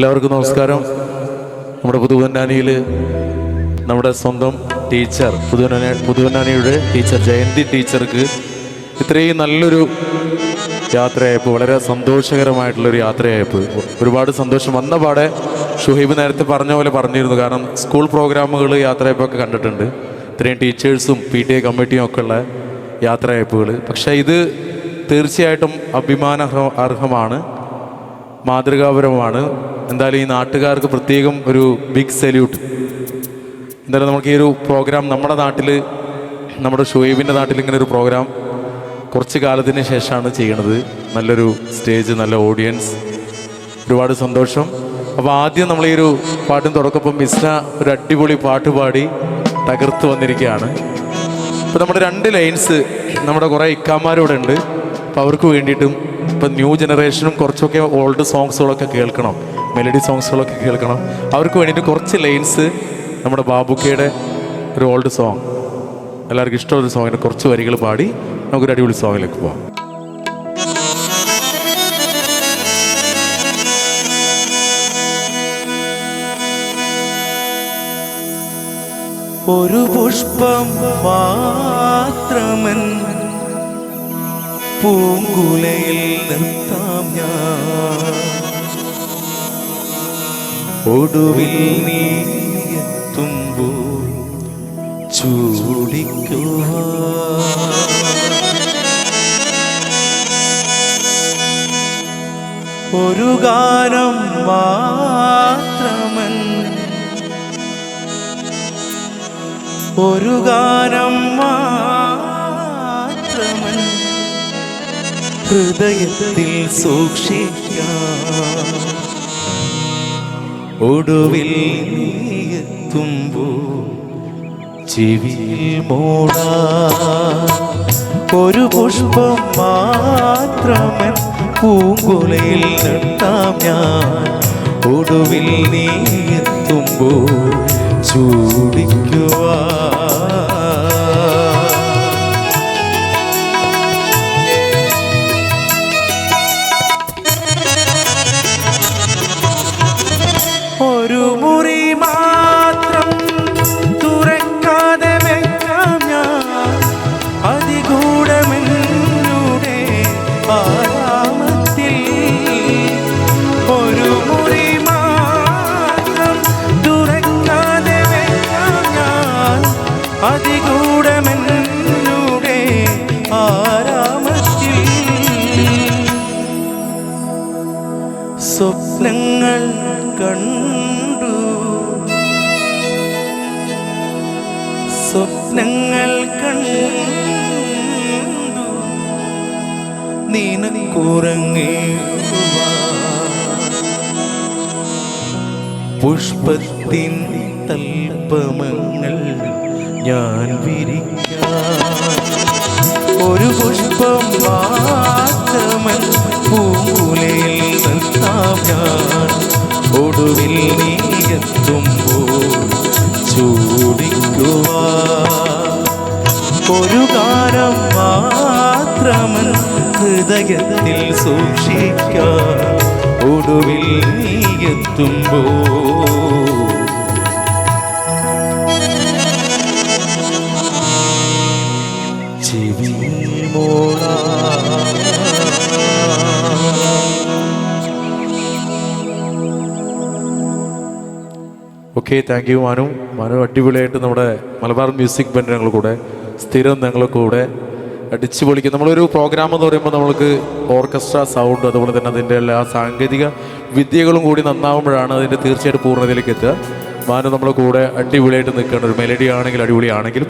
എല്ലാവർക്കും നമസ്കാരം. നമ്മുടെ പുതുവന്നാനിയിൽ നമ്മുടെ സ്വന്തം ടീച്ചർ പുതുവന്നാനി പുതുവന്നാനിയുടെ ടീച്ചർ ജയന്തി ടീച്ചർക്ക് ഇത്രയും നല്ലൊരു യാത്രയയപ്പ് വളരെ സന്തോഷകരമായിട്ടുള്ളൊരു യാത്രയയപ്പ് ഒരുപാട് സന്തോഷം വന്ന പാടെ ഷുഹൈബ് നേരത്തെ പറഞ്ഞ പോലെ പറഞ്ഞിരുന്നു. കാരണം സ്കൂൾ പ്രോഗ്രാമുകൾ യാത്രയപ്പൊക്കെ കണ്ടിട്ടുണ്ട്. ഇത്രയും ടീച്ചേഴ്സും പി ടി എ കമ്മിറ്റിയും ഒക്കെ ഉള്ള യാത്രയയപ്പുകൾ പക്ഷേ ഇത് തീർച്ചയായിട്ടും അഭിമാന അർഹമാണ്. മാതൃകാപരമാണ് എന്തായാലും ഈ നാട്ടുകാർക്ക് പ്രത്യേകം ഒരു ബിഗ് സല്യൂട്ട് എന്തായാലും നമുക്ക് ഈ ഒരു പ്രോഗ്രാം നമ്മുടെ നാട്ടിൽ നമ്മുടെ ഷുഹൈബിന്റെ നാട്ടിൽ ഇങ്ങനെ ഒരു പ്രോഗ്രാം കുറച്ച് കാലത്തിന് ശേഷമാണ് ചെയ്യണത്. നല്ലൊരു സ്റ്റേജ് നല്ല ഓഡിയൻസ് ഒരുപാട് സന്തോഷം. അപ്പോൾ ആദ്യം നമ്മൾ ഈ ഒരു പാട്ടിന് തുടക്കപ്പം മിസ്ന ഒരു അടിപൊളി പാട്ട് പാടി തകർത്ത് വന്നിരിക്കുകയാണ്. അപ്പോൾ നമ്മുടെ രണ്ട് ലൈൻസ് നമ്മുടെ കുറേ ഇക്കാമാരിവിടെ ഉണ്ട്. അപ്പോൾ അവർക്ക് വേണ്ടിയിട്ടും ഇപ്പം ന്യൂ ജനറേഷനും കുറച്ചൊക്കെ ഓൾഡ് സോങ്സുകളൊക്കെ കേൾക്കണം. മെലഡി സോങ്സുകളൊക്കെ കേൾക്കണം. അവർക്ക് വേണ്ടിയിട്ട് കുറച്ച് ലൈൻസ് നമ്മുടെ ബാബുക്കയുടെ ഒരു ഓൾഡ് സോങ് എല്ലാവർക്കും ഇഷ്ടമുള്ള സോങ്ങിന്റെ കുറച്ച് വരികൾ പാടി നമുക്കൊരു അടിപൊളി സോങ്ങിലേക്ക് പോവാം. ഒരു പുഷ്പം മാത്രമൻ പൂങ്കുലയിൽ നിർത്താം ഞാൻ. ഒടുവിൽ നീ എത്തുമ്പോൾ ചൂടിക്കുക ഒരു ഗാനം മാത്രമൻ. ഒരു ഗാനം മാത്രമൻ ഹൃദയത്തിൽ സൂക്ഷിക്കാം. ഒടുവിൽ നീയെത്തുമ്പോൾ ചെവിയിൽ മൂടാ. ഒരു പുഷ്പം മാത്രമൻ പൂങ്കുലയിൽ നിർത്താം ഞാൻ. ഒടുവിൽ നീ അതികൂടമെന്നുടെ ആരാമത്തിൽ സ്വപ്നങ്ങൾ കണ്ടു. സ്വപ്നങ്ങൾ കണ്ടു. നിനക്കുറങ്ങുക പുഷ്പത്തിൻ തൽപ്പമങ്ങൾ ഞാൻ ഒരു പുഷ്പം മാത്രമൻ പൂലയിൽ നിർത്താം ഒടുവിൽ നീ എത്തുമ്പോൾ ചൂടിക്കുവാ ഒരു കാലം മാത്രമൻ ഹൃദയത്തിൽ സൂക്ഷിക്കാം. ഒടുവിൽ നീ എത്തുമ്പോൾ okay thank you Manu Manu അടിപൊളിയായിട്ട് നമ്മുടെ മലബാർ മ്യൂസിക് ബെൻഡ് ഞങ്ങൾ കൂടെ സ്ഥിരം ഞങ്ങൾ കൂടെ അടിച്ചു പൊളിക്കും നമ്മളൊരു പ്രോഗ്രാം എന്ന് പറയുമ്പോൾ നമ്മൾക്ക് ഓർക്കസ്ട്ര സൗണ്ട് അതുപോലെ തന്നെ അതിന്റെ എല്ലാ സാങ്കേതിക വിദ്യകളും കൂടി നന്നാവുമ്പോഴാണ് അതിന്റെ തീർച്ചയായിട്ടും പൂർണതയിലേക്ക് എത്തുക. മാനു നമ്മുടെ കൂടെ അടിപൊളിയായിട്ട് നിൽക്കേണ്ട ഒരു മെലഡി ആണെങ്കിൽ അടിപൊളിയാണെങ്കിലും